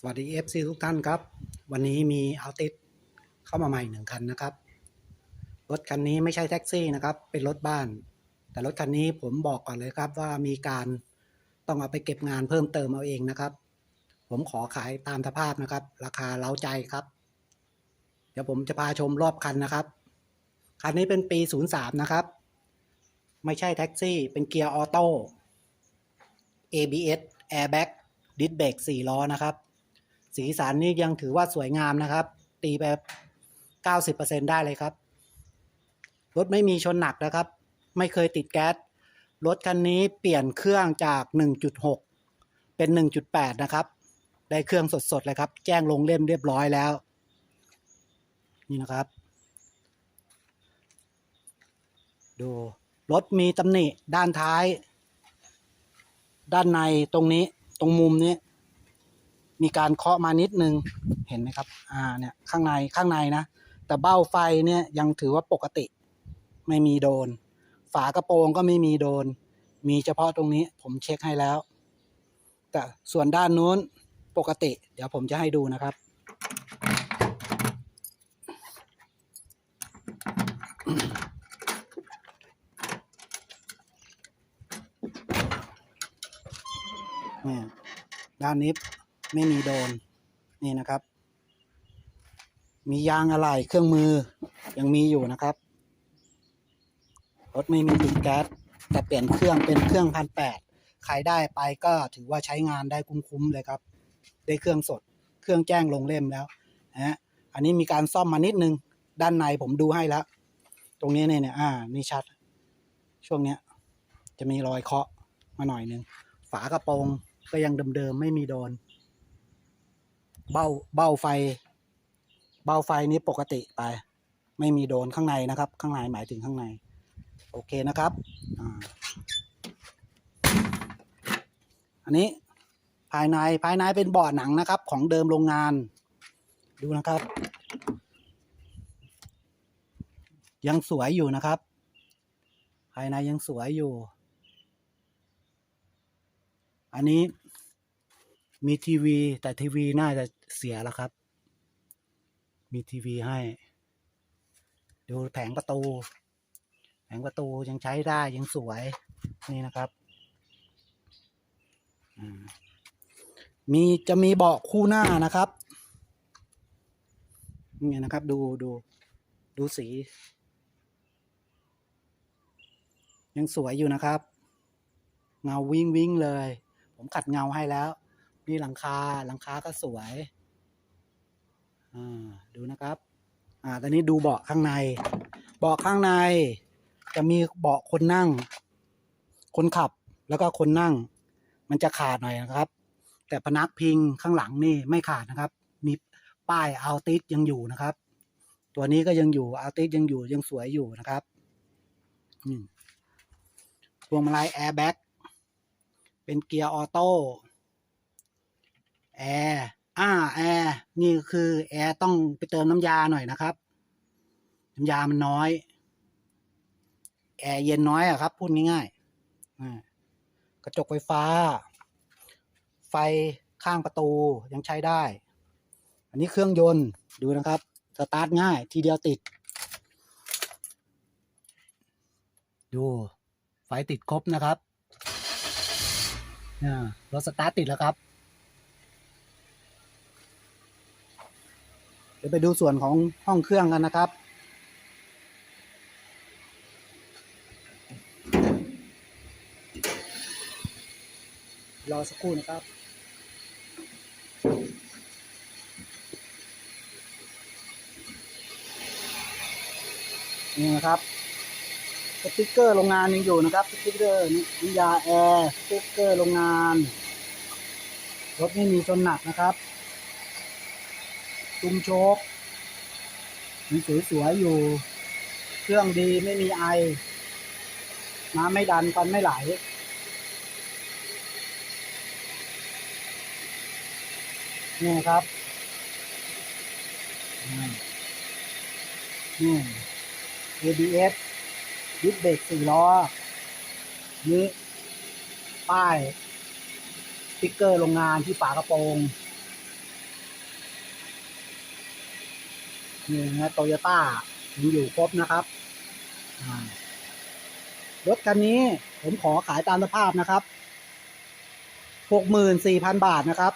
สวัสดี FC ทุกท่านครับ วันนี้มีเอาติสเข้ามาใหม่หนึ่งคันนะครับ รถคันนี้ไม่ใช่แท็กซี่นะครับ เป็นรถบ้าน แต่รถคันนี้ผมบอกก่อนเลยครับว่ามีการต้องเอาไปเก็บงานเพิ่มเติมเอาเองนะครับ ผมขอขายตามสภาพนะครับ ราคาเล้าใจครับ เดี๋ยวผมจะพาชมรอบคันนะครับ คันนี้เป็นปี 03 นะครับ ไม่ใช่แท็กซี่ เป็นเกียร์ออโต้ ABS Airbag ดิสเบรก4ล้อนะครับ สีสันนี่ยังถือว่าสวยงามนะครับ ตีไป90%ได้เลยครับ รถไม่มีชนหนักนะครับ ไม่เคยติดแก๊ส รถคันนี้เปลี่ยนเครื่องจาก 1.6 เป็น 1.8 นะครับ ได้เครื่องสดๆเลยครับ แจ้งลงเล่มเรียบร้อยแล้ว นี่นะครับ ดู รถมีตำหนิด้านท้าย ด้านในตรงนี้ ตรงมุมนี้ มีการเคาะมานิดนึงเห็นไหมครับ อ่าเนี่ยข้างในข้างในนะ แต่เบ้าไฟเนี่ยยังถือว่าปกติ ไม่มีโดน ฝากระโปรงก็ไม่มีโดน มีเฉพาะตรงนี้ผมเช็คให้แล้ว แต่ส่วนด้านนู้นปกติ เดี๋ยวผมจะให้ดูนะครับนี่ด้านนี้ ไม่มีโดน นี่นะครับ มียางอะไรเครื่องมือ ยังมีอยู่นะครับ รถไม่มีติดแก๊สแต่เปลี่ยนเครื่องเป็นเครื่องพันแปดใครได้ไปก็ถือว่าใช้งานได้คุ้มๆเลยครับ ได้เครื่องสด เครื่องแจ้งลงเล่มแล้วนะฮะอันนี้มีการซ่อมมานิดนึง ด้านในผมดูให้แล้ว ตรงนี้เนี่ยเนี่ยอ่า นี่ชัด ช่วงเนี้ย จะมีรอยเคาะมาหน่อยนึง ฝากระโปรงก็ยังเดิมๆไม่มีโดน เบ้าเบ้าไฟ เบ้าไฟนี้ปกติไป ไม่มีโดนข้างในนะครับ ข้างในหมายถึงข้างใน โอเคนะครับอันนี้ภายในภายในเป็นบาะหนังนะครับ ของเดิมโรงงาน ดูนะครับ ยังสวยอยู่นะครับ ภายในยังสวยอยู่ อันนี้ มีทีวี แต่ทีวีน่าจะเสียแล้วครับ มีทีวีให้ ดูแผงประตู แผงประตูยังใช้ได้ยังสวยนี่นะครับ มีจะมีเบาะคู่หน้านะครับนี่นะครับดูดูดูสี ยังสวยอยู่นะครับ เงาวิ่งวิ่งเลย ผมขัดเงาให้แล้ว นี่หลังคาหลังคาก็สวย อ่าดูนะครับ อ่าตอนนี้ดูเบาะข้างใน เบาะข้างใน จะมีเบาะคนนั่ง คนขับแล้วก็คนนั่ง มันจะขาดหน่อยนะครับ แต่พนักพิงข้างหลังนี่ไม่ขาดนะครับ มีป้ายอัลติสยังอยู่นะครับ ตัวนี้ก็ยังอยู่อัลติสยังอยู่ยังสวยอยู่นะครับพวงมาลัยแอร์แบ็กเป็นเกียร์ออโต้ แอร์อ่าแอร์นี่คือแอร์ต้องไปเติมน้ำยาหน่อยนะครับ น้ำยามันน้อย แอร์เย็นน้อยอะครับ พูดง่ายๆกระจกไฟฟ้า ไฟข้างประตูยังใช้ได้ อันนี้เครื่องยนต์ดูนะครับ สตาร์ทง่ายทีเดียวติด ดู ไฟติดครบนะครับอ่รถสตาร์ทติดแล้วครับ ดี๋ยวไปดูส่วนของห้องเครื่องกันนะครับ รอสักครู่นะครับนี่นะครับสติ๊กเกอร์โรงงานยังอยู่นะครับสติ๊กเกอร์น้ำยาแอร์สติ๊กเกอร์โรงงานรถไม่มีชนหนักนะครับ ตุ้มโชคมันสวยๆอยู่ เครื่องดีไม่มีไอ น้ำไม่ดันฟันไม่ไหล นี่ครับ นี่ ABS ดิสเบรกสี่ล้อ นี้ป้าย สติ๊กเกอร์โรงงานที่ฝากระโปรง นี่นะโตโยต้ายังอยู่ครบนะครับรถคันนี้ผมขอขายตามสภาพนะครับหกหมื่นสี่พันบาทนะครับ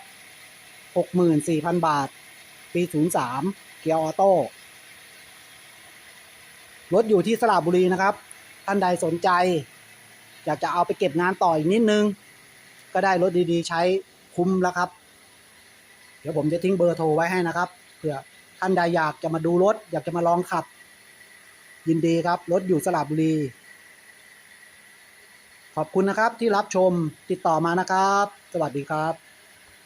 หกหมื่นสี่พันบาท ปีศูนย์สามเกียร์ออโต้รถอยู่ที่สระบุรีนะครับ ท่านใดสนใจ อยากจะเอาไปเก็บงานต่ออีกนิดนึง ก็ได้รถดีๆ ใช้คุ้มแล้วครับ เดี๋ยวผมจะทิ้งเบอร์โทรไว้ให้นะครับเผื่อ ท่านใดอยากจะมาดูรถ อยากจะมาลองขับ ยินดีครับ รถอยู่สระบุรี ขอบคุณนะครับที่รับชมติดต่อมานะครับ สวัสดีครับ